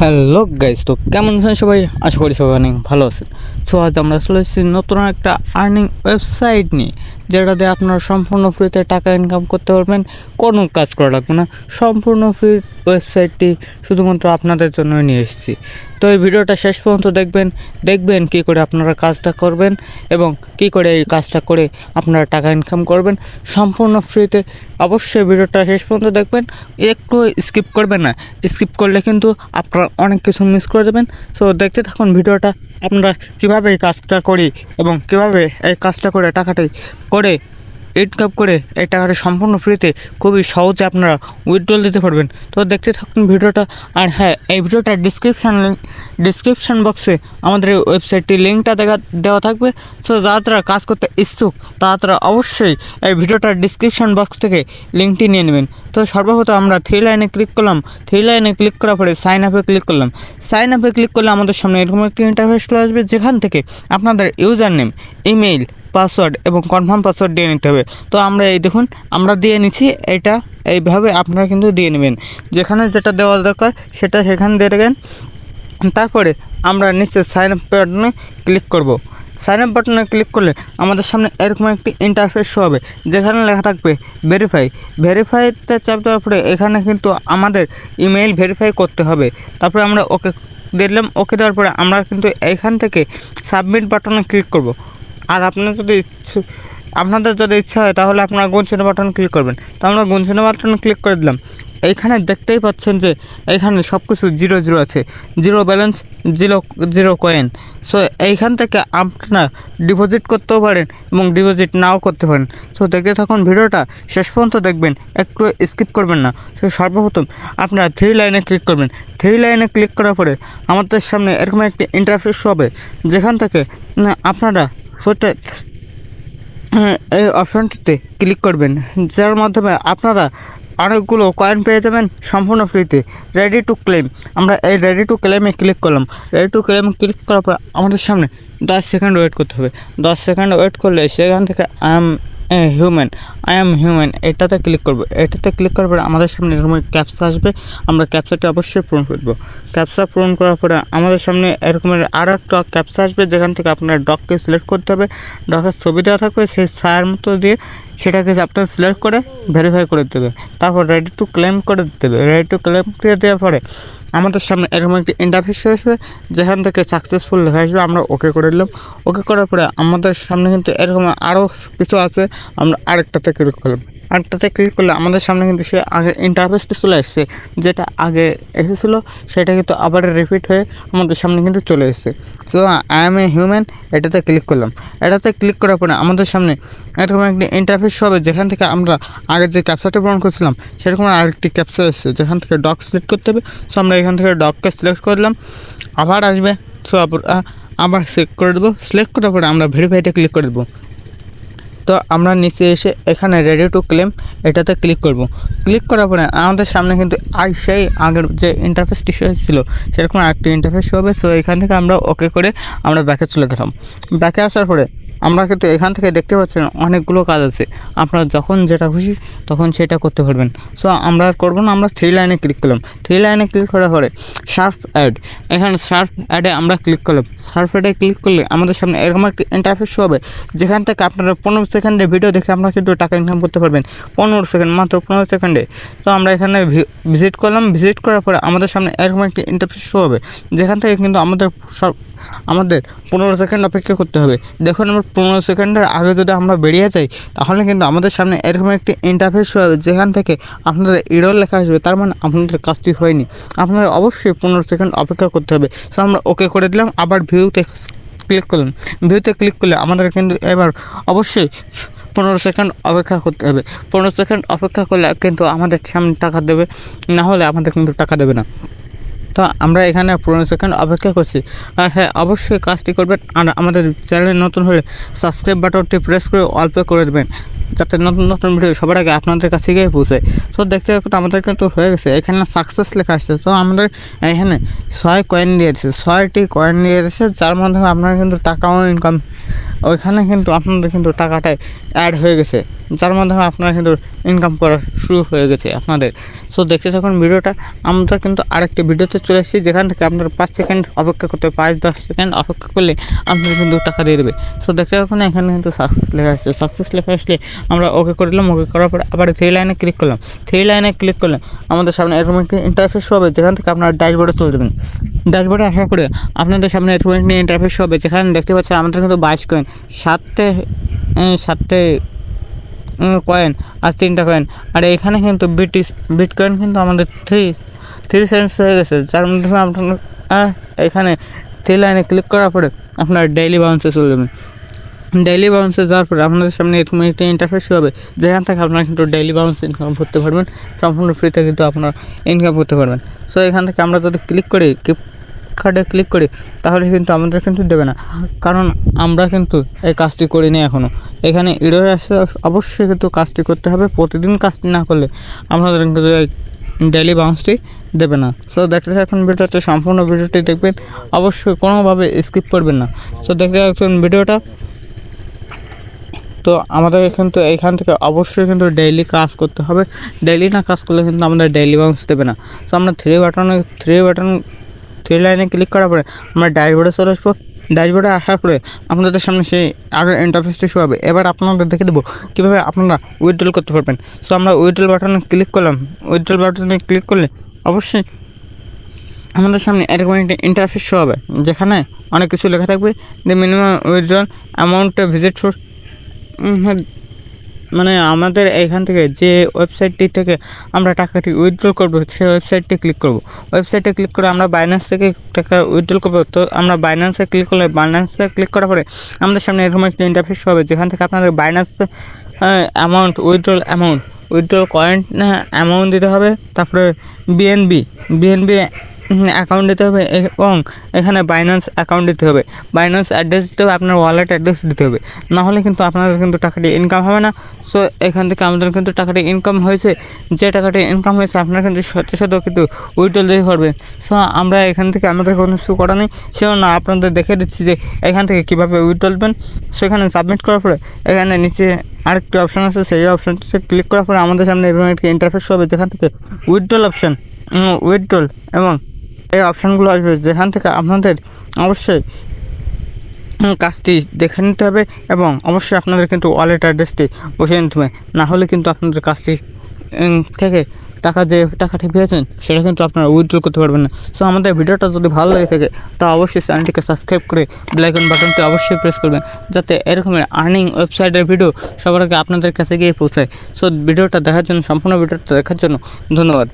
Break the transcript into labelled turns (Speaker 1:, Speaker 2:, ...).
Speaker 1: Hello guys তো কেমন আছেন সবাই? আশা করি সবাই অনেক ভালো আছেন। সো আজ আমরা চলে এসেছি নতুন একটা আর্নিং ওয়েবসাইট নিয়ে, যেটাতে আপনারা সম্পূর্ণ ফ্রিতে টাকা ইনকাম করতে পারবেন। কোনো কাজ করা লাগবে না। সম্পূর্ণ ফ্রি ওয়েবসাইটটি শুধুমাত্র আপনাদের জন্যই নিয়ে এসেছি। তো এই ভিডিওটা শেষ পর্যন্ত দেখবেন দেখবেন কী করে আপনারা কাজটা করবেন এবং কী করে এই কাজটা করে আপনারা টাকা ইনকাম করবেন সম্পূর্ণ ফ্রিতে অবশ্যই ভিডিওটা শেষ পর্যন্ত দেখবেন। একটু স্কিপ করবেন না স্কিপ করলে কিন্তু আপনারা অনেক কিছু মিস করে দেবেন। সো দেখতে থাকুন ভিডিওটা, আপনারা কীভাবে এই কাজটা করি এবং কীভাবে এই কাজটা করে টাকাটি করে ইনকাম করে এই টাকাটা সম্পূর্ণ ফ্রিতে খুবই সহজে আপনারা উইথড্রল দিতে পারবেন। তো দেখতে থাকুন ভিডিওটা। আর হ্যাঁ এই ভিডিওটা ডিসক্রিপশান ডিসক্রিপশান বক্সে আমাদের এই ওয়েবসাইটটির লিঙ্কটা দেখা, দেওয়া থাকবে। তো যারা তারা কাজ করতে ইচ্ছুক, তারা তারা অবশ্যই এই ভিডিওটার ডিসক্রিপশান বক্স থেকে লিঙ্কটি নিয়ে নেবেন। তো সর্বপ্রথম আমরা থ্রি লাইনে ক্লিক করলাম। থ্রি লাইনে ক্লিক করার পরে সাইন আপে ক্লিক করলাম। সাইন আপে ক্লিক করলে আমাদের সামনে এরকম একটি ইন্টারফেস চলে আসবে, যেখান থেকে আপনাদের ইউজার নেম ইমেইল পাসওয়ার্ড এবং কনফার্ম পাসওয়ার্ড দিয়ে নিতে হবে। তো আমরা এই দেখুন, আমরা দিয়ে নিচ্ছি, এটা এইভাবে আপনারা কিন্তু দিয়ে নেবেন। যেখানে যেটা দেওয়া দরকার, সেটা সেখানে দিয়ে দেবেন। তারপরে আমরা নিচে সাইন আপ বাটনে ক্লিক করব। সাইন আপ বাটনে ক্লিক করলে আমাদের সামনে এরকম একটি ইন্টারফেস শো হবে, যেখানে লেখা থাকবে ভেরিফাই ভেরিফাইতে চাপ দেওয়ার পরে এখানে কিন্তু আমাদের ইমেইল ভেরিফাই করতে হবে। তারপরে আমরা ওকে দিলাম ওকে দেওয়ার পরে আমরা কিন্তু এখান থেকে সাবমিট বাটনে ক্লিক করব। আর আপনার যদি ইচ্ছে, আপনাদের যদি ইচ্ছা হয়, তাহলে আপনারা গুনশিনা বাটন ক্লিক করবেন। তো আমরা গুনশিনা বাটন ক্লিক করে দিলাম। এইখানে দেখতেই পাচ্ছেন যে, এইখানে সব কিছু জিরো জিরো আছে। Zero balance zero zero coin so এইখান থেকে আপনারা ডিপোজিট করতেও পারেন এবং ডিপোজিট নাও করতে পারেন। সো দেখতে থাকুন ভিডিওটা। শেষ পর্যন্ত দেখবেন। একটু স্কিপ করবেন না। সো সর্বপ্রথম আপনারা থ্রি লাইনে ক্লিক করবেন। থ্রি লাইনে ক্লিক করার পরে আমাদের সামনে এরকম একটি ইন্টারফেস হবে, যেখান থেকে আপনারা হ্যাঁ, এই অপশনটিতে ক্লিক করবেন যার মাধ্যমে আপনারা অনেকগুলো কয়েন পেয়ে যাবেন সম্পূর্ণ ফ্রিতে রেডি টু ক্লেম আমরা এই রেডি টু ক্লেমে ক্লিক করলাম। রেডি টু ক্লেম ক্লিক করার পর আমাদের সামনে দশ সেকেন্ড ওয়েট করতে হবে। দশ সেকেন্ড ওয়েট করলে সেখান থেকে I am human I am human এটাতে ক্লিক করব। এটাতে ক্লিক করার পরে আমাদের সামনে এরকম ক্যাপসা আসবে। আমরা ক্যাপসাটি অবশ্যই পূরণ করব ক্যাপসা পূরণ করার পরে আমাদের সামনে এরকমের আরও একটা ক্যাপসা আসবে, যেখান থেকে আপনার ডককে সিলেক্ট করতে হবে। ডকের ছবি দেওয়া থাকবে, সেই ছায়ার মতো দিয়ে সেটাকে আপনার সিলেক্ট করে ভেরিফাই করে দেবে তারপর রেডি টু ক্লেম করে দিতে হবে। রেডি টু ক্লেম করে দেওয়ার পরে আমাদের সামনে এরকম একটি ইন্টারফেস আসবে, যেখান থেকে সাকসেসফুল লেখা আসবে। আমরা ওকে করে দিলাম। ওকে করার পরে আমাদের সামনে কিন্তু এরকম আরও কিছু আছে। আমরা আরেকটাতে ক্লিক করলাম। আরেকটাতে ক্লিক করলে আমাদের সামনে কিন্তু সে আগে ইন্টারফেসটি চলে এসছে যেটা আগে এসেছিল, সেটা কিন্তু আবার রিপিট হয়ে আমাদের সামনে কিন্তু চলে এসেছে। So I am a human এটাতে ক্লিক করলাম। এটাতে ক্লিক করার পরে আমাদের সামনে এরকম একটি ইন্টারফেস হবে, যেখান থেকে আমরা আগে যে ক্যাপচারটা পূরণ করছিলাম, সেরকম আরেকটি ক্যাপচা এসেছে, যেখান থেকে ডক সিলেক্ট করতে হবে। সো আমরা এখান থেকে ডককে সিলেক্ট করলাম, আবার আসবে। সো আবার সিলেক্ট করে দেবো। সিলেক্ট করার পরে আমরা ভেরিফাইতে ক্লিক করে দেবো। তো আমরা নিচে এসে এখানে রেডি টু ক্লেম এটাতে ক্লিক করব। ক্লিক করার পরে আমাদের সামনে কিন্তু আই সেই আগের যে ইন্টারফেসটি ছিল, সেরকম আরেকটি ইন্টারফেস হবে। সো এখান থেকে আমরা ওকে করে আমরা ব্যাকে চলে গেলাম। ব্যাকে আসার পরে আমরা কিন্তু এখান থেকে দেখতে পাচ্ছেন অনেকগুলো কাজ আছে। আপনারা যখন যেটা খুশি তখন সেটা করতে পারবেন। সো আমরা আর করব না, আমরা থ্রি লাইনে ক্লিক করলাম। থ্রি লাইনে ক্লিক করার পরে সার্ফ অ্যাড এখানে সার্ফ অ্যাডে আমরা ক্লিক করলাম। সার্ফ অ্যাডে ক্লিক করলে আমাদের সামনে এরকম একটা ইন্টারফেস হবে, যেখান থেকে আপনারা পনেরো সেকেন্ডে ভিডিও দেখে আপনারা কিন্তু টাকা ইনকাম করতে পারবেন। পনেরো সেকেন্ড মাত্র পনেরো সেকেন্ডে তো আমরা এখানে ভিজিট করলাম। ভিজিট করার পরে আমাদের সামনে এরকম একটি ইন্টারফেস হবে, যেখান থেকে কিন্তু আমাদের সব আমাদের পনেরো সেকেন্ড অপেক্ষা করতে হবে। দেখুন আমরা পনেরো সেকেন্ডের আগে যদি আমরা বেরিয়ে যাই, তাহলে কিন্তু আমাদের সামনে এরকম একটি ইন্টারফেস হবে, যেখান থেকে আপনাদের ইরোর লেখা আসবে। তার মানে আপনাদের কাজটি হয়নি। আপনাদের অবশ্যই পনেরো সেকেন্ড অপেক্ষা করতে হবে। সো আমরা ওকে করে দিলাম। আবার ভিউতে ক্লিক করলাম। ভিউতে ক্লিক করলে আমাদের কিন্তু এবার অবশ্যই পনেরো সেকেন্ড অপেক্ষা করতে হবে। পনেরো সেকেন্ড অপেক্ষা করলে কিন্তু আমাদের সামনে টাকা দেবে। না হলে আমাদের কিন্তু টাকা দেবে না। তো আমরা এখানে পনেরো সেকেন্ড অপেক্ষা করছি। আর হ্যাঁ অবশ্যই কাজটি করবেন আর আমাদের চ্যানেলে নতুন হলে সাবস্ক্রাইব বাটনটি প্রেস করে অল্প করে দেবেন, যাতে নতুন নতুন ভিডিও সবার আগে আপনাদের কাছে গিয়ে পৌঁছায়। তো দেখতে আমাদের কিন্তু হয়ে গেছে। এখানে সাকসেস লেখা আসছে তো আমাদের এখানে ছয় কয়েন দিয়ে দিচ্ছে ছয়টি কয়েন দিয়ে দিচ্ছে যার মাধ্যমে আপনারা কিন্তু টাকাও ইনকাম ওইখানে কিন্তু আপনাদের কিন্তু টাকাটাই অ্যাড হয়ে গেছে। যার মাধ্যমে আপনারা কিন্তু ইনকাম করা শুরু হয়ে গেছে আপনাদের। সো দেখতে থাকুন ভিডিওটা। আমরা কিন্তু আরেকটি ভিডিওতে চলে এসেছি যেখান থেকে আপনারা পাঁচ সেকেন্ড অপেক্ষা করতে, পাঁচ দশ সেকেন্ড অপেক্ষা করলে আপনাদের কিন্তু টাকা দিয়ে দেবে। সো দেখতে থাকুন, এখানে কিন্তু সাকসেস লেখা আসছে সাকসেস লেখা আসলে আমরা ওকে করে দিলাম ওকে করার পরে আবার থ্রি লাইনে ক্লিক করলাম। থ্রি লাইনে ক্লিক করলে আমাদের সামনে এরকম একটি ইন্টারফেস হবে, যেখান থেকে আপনারা ড্যাশবোর্ডে চলে যাবেন। ড্যাশবোর্ডে আসার পরে আপনাদের সামনে এরকম একটি ইন্টারফেস হবে, যেখানে দেখতে পাচ্ছেন আমাদের কিন্তু বাইশ কয়েন সাতটে সাতটে কয়েন আর তিনটা কয়েন আর এখানে কিন্তু বিটিস বিটকয়েন কিন্তু আমাদের থ্রি থ্রি সেন্স হয়ে গেছে। যার মাধ্যমে আপনার এখানে থ্রি লাইনে ক্লিক করার পরে আপনার ডেইলি বাউন্সে চলে যাবেন। ডেইলি বাউন্সে যাওয়ার পরে আপনাদের সামনে এরকম একটা ইন্টারফেস হবে। যেখান থেকে আপনারা কিন্তু ডেইলি বাউন্স ইনকাম করতে পারবেন। সম্পূর্ণ ফ্রিতে কিন্তু আপনারা ইনকাম করতে পারবেন। সো এখান থেকে আমরা যদি ক্লিক করি কার্ডে ক্লিক করি, তাহলে কিন্তু আমাদের কিন্তু দেবে না। কারণ আমরা কিন্তু এই কাজটি করিনি এখনও এখানে ইরোর আসে, অবশ্যই কিন্তু কাজটি করতে হবে। প্রতিদিন কাজটি না করলে আমাদের কিন্তু এই ডেলি বাউন্সটি দেবে না। সো দেখতে থাকুন ভিডিওটা সম্পূর্ণ ভিডিওটি দেখবেন। অবশ্যই কোনোভাবে স্কিপ করবেন না। সো দেখতে থাকুন ভিডিওটা। তো, আমাদের কিন্তু এইখান থেকে অবশ্যই কিন্তু ডেইলি কাজ করতে হবে। ডেইলি না কাজ করলে কিন্তু আমাদের ডেইলি বাউন্স দেবে না। সো আমরা থ্রি বাটনে থ্রি বাটন থ্রি লাইনে ক্লিক করার পরে আমরা ড্যাশবোর্ডে চলে আসব। ড্যাশবোর্ডে আসার পরে আপনাদের সামনে সেই আগের ইন্টারফেসটি শো হবে। এবার আপনাদের দেখে দেবো কীভাবে আপনারা উইথড্রল করতে পারবেন। সো আমরা উইথড্রল বাটনে ক্লিক করলাম। উইথড্রল বাটনে ক্লিক করলে অবশ্যই আমাদের সামনে এরকম একটা ইন্টারফেস শো হবে, যেখানে অনেক কিছু লেখা থাকবে। যে minimum withdrawal amount visit for মানে আমাদের এখান থেকে যে ওয়েবসাইটটি থেকে আমরা টাকাটি উইথড্রল করব, সেই ওয়েবসাইটটি ক্লিক করব। ওয়েবসাইটে ক্লিক করে আমরা বাইন্যান্স থেকে টাকা উইথড্রল করব। তো আমরা বাইন্যান্সে ক্লিক করলে বাইন্যান্সে ক্লিক করার পরে আমাদের সামনে এরকম একটা ইন্টারফেস হবে, যেখান থেকে আপনাদের Binance amount withdrawal amount withdrawal coin amount দিতে হবে। তারপরে বিএনবি বিএনবি অ্যাকাউন্ট দিতে হবে এবং এখানে বাইন্যান্স অ্যাকাউন্ট দিতে হবে। বাইন্যান্স অ্যাড্রেস দিতে হবে, আপনার ওয়ালেট অ্যাড্রেস দিতে হবে। না হলে কিন্তু আপনাদের কিন্তু টাকাটি ইনকাম হবে না। সো এখান থেকে আমাদের কিন্তু টাকাটি ইনকাম হয়েছে। যে টাকাটি ইনকাম হয়েছে, আপনারা কিন্তু সত্য সত্য কিন্তু উইথড্রল দিতে পারবেন সো আমরা এখান থেকে আমাদের কোনো কিছু করা নেই। সেও না, আপনাদের দেখে দিচ্ছি যে এখান থেকে কীভাবে উইথড্রলবেন সেখানে সাবমিট করার পরে, এখানে নিচে আরেকটি অপশান আছে। সেই অপশানটিতে ক্লিক করার পরে আমাদের সামনে এরকম একটি ইন্টারফেস হবে যেখান থেকে উইথড্রল অপশান উইথড্রল এবং এই অপশানগুলো আসবে। যেখান থেকে আপনাদের অবশ্যই কাজটি দেখে নিতে হবে এবং অবশ্যই আপনাদের কিন্তু ওয়ালেট অ্যাড্রেসটি বসিয়ে নিতে হবে। না হলে কিন্তু আপনাদের কাজটি থেকে টাকা যে টাকাটি পেয়েছেন, সেটা কিন্তু আপনারা উইথড্র করতে পারবেন না। সো আমাদের ভিডিওটা যদি ভালো লেগে থাকে, তা অবশ্যই চ্যানেলটিকে সাবস্ক্রাইব করে বেলাইকন বাটনটি অবশ্যই প্রেস করবেন, যাতে এরকমের আর্নিং ওয়েবসাইটের ভিডিও সবার আগে আপনাদের কাছে গিয়ে পৌঁছায়। সো ভিডিওটা দেখার জন্য, সম্পূর্ণ ভিডিওটা দেখার জন্য ধন্যবাদ।